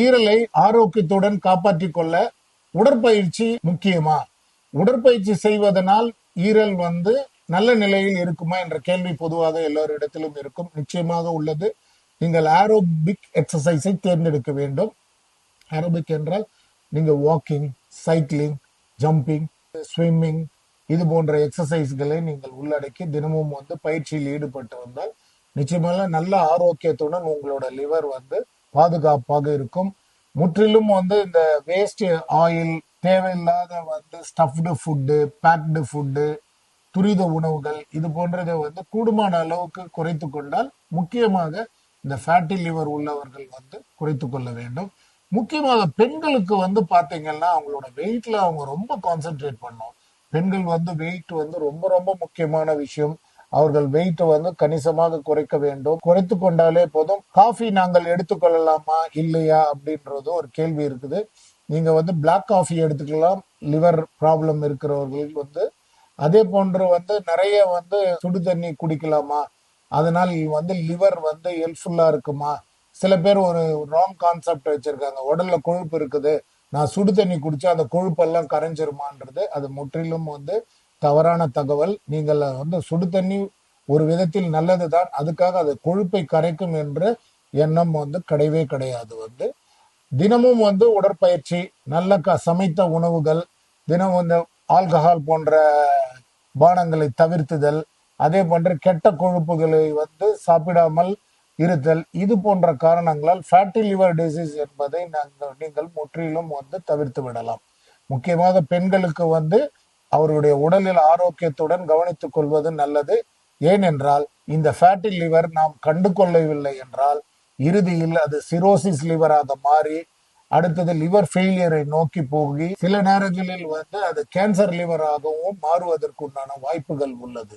ஈரலை ஆரோக்கியத்துடன் காப்பாற்றிக் கொள்ள உடற்பயிற்சி முக்கியமா? உடற்பயிற்சி செய்வதனால் ஈரல் வந்து நல்ல நிலையில் இருக்குமா என்ற கேள்வி பொதுவாக எல்லோரிடத்திலும் இருக்கும். நிச்சயமாக உள்ளது. நீங்கள் ஆரோபிக் எக்ஸசைஸை தேர்ந்தெடுக்க வேண்டும். ஆரோபிக் என்றால் நீங்கள் வாக்கிங் சைக்கிளிங் ஜம்பிங் ஸ்விம்மிங் இது போன்ற எக்ஸசைஸ்களை நீங்கள் உள்ளடக்கி தினமும் வந்து பயிற்சியில் ஈடுபட்டு வந்தால் நிச்சயமாக நல்ல ஆரோக்கியத்துடன் உங்களோட லிவர் வந்து பாதுகாப்பாக இருக்கும். முற்றிலும் வந்து இந்த வேஸ்ட் ஆயில் தேவையில்லாத வந்து ஸ்டஃப்டு ஃபுட்டு பேக்டு ஃபுட்டு துரித உணவுகள் இது போன்றதை வந்து கூடுமான அளவுக்கு குறைத்து கொண்டால் முக்கியமாக இந்த ஃபேட்டி லிவர் உள்ளவர்கள் வந்து குறைத்து கொள்ள வேண்டும். முக்கியமாக பெண்களுக்கு வந்து பார்த்தீங்கன்னா அவங்களோட வெயிட்ல அவங்க ரொம்ப கான்சென்ட்ரேட் பண்ணும் பெண்கள் வந்து வெயிட் வந்து ரொம்ப ரொம்ப முக்கியமான விஷயம். அவர்கள் வெயிட்டை வந்து கணிசமாக குறைக்க வேண்டும். குறைத்து கொண்டாலே போதும். காஃபி நாங்கள் எடுத்துக்கொள்ளலாமா? இல்லையா? அப்படின்றது ஒரு கேள்வி இருக்குது. நீங்க வந்து பிளாக் காஃபி எடுத்துக்கலாம். லிவர் ப்ராப்ளம் இருக்கிறவர்களுக்கு வந்து அதே போன்று வந்து நிறைய வந்து சுடு தண்ணி குடிக்கலாமா? அதனால் வந்து லிவர் வந்து ஹெல்ப்ஃபுல்லா இருக்குமா? சில பேர் ஒரு ராங் கான்செப்ட் வச்சிருக்காங்க. உடல்ல கொழுப்பு இருக்குது. நான் சுடு தண்ணி குடிச்சா அந்த கொழுப்பெல்லாம் கரைஞ்சிருமான்றது அது முற்றிலும் வந்து தவறான தகவல் நீங்கள் வந்து சுடு தண்ணி ஒரு விதத்தில் நல்லது தான் அதுக்காக அது கொழுப்பை கரைக்கும் என்ற எண்ணம் வந்து கிடையவே கிடையாது வந்து. தினமும் வந்து உடற்பயிற்சி நல்ல க சமைத்த உணவுகள் தினம் வந்து ஆல்கஹால் போன்ற பானங்களை தவிர்த்துதல் அதே போன்ற கெட்ட கொழுப்புகளை வந்து சாப்பிடாமல் இருத்தல் இது போன்ற காரணங்களால் ஃபேட்டி லிவர் டிசீஸ் என்பதை நாங்கள் நீங்கள் முற்றிலும் வந்து தவிர்த்து விடலாம். முக்கியமாக பெண்களுக்கு வந்து அவருடைய உடலில் ஆரோக்கியத்துடன் கவனித்துக் கொள்வது நல்லது. ஏனென்றால் இந்த ஃபேட்டி லிவர் நாம் கண்டு கொள்ளவில்லை என்றால் இறுதியில் அது சிரோசிஸ் லிவராக மாறி அடுத்தது லிவர் ஃபெயிலியரை நோக்கி போகி சில நேரங்களில் வந்து அது கேன்சர் லிவராகவும் மாறுவதற்குண்டான வாய்ப்புகள் உள்ளது.